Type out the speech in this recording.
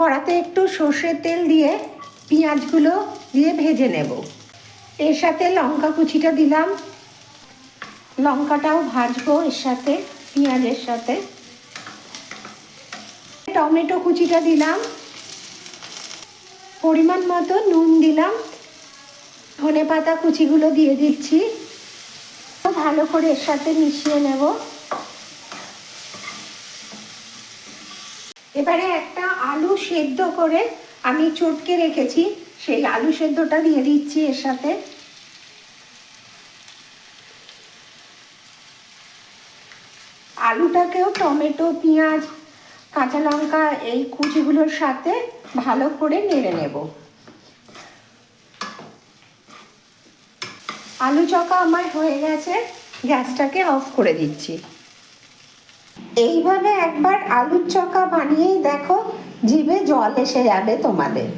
কড়াতে একটু সর্ষের তেল দিয়ে পেঁয়াজগুলো দিয়ে ভেজে নেব। এর সাথে লঙ্কা কুচিটা দিলাম। লঙ্কাটাও ভাজবো এর সাথে, পেঁয়াজের সাথে। টমেটো কুচিটা দিলাম। পরিমাণ মতো নুন দিলাম। ধনে পাতা কুচিগুলো দিয়ে দিচ্ছি। ভালো করে এর সাথে মিশিয়ে নেব। এবারে একটা আলু সেদ্ধ করে আমি চটকে রেখেছি, সেই আলু সেদ্ধটা দিয়ে দিচ্ছি এর সাথে। আলুটাকেও টমেটো, পেঁয়াজ, কাঁচা লঙ্কা, এই কুচিগুলোর সাথে ভালো করে নেড়ে নেব। আলু চকা আমার হয়ে গেছে, গ্যাসটাকে অফ করে দিচ্ছি। এইভাবে একবার আলুর চকা বানিয়েই দেখো জিভে জল এসে যাবে তোমাদের।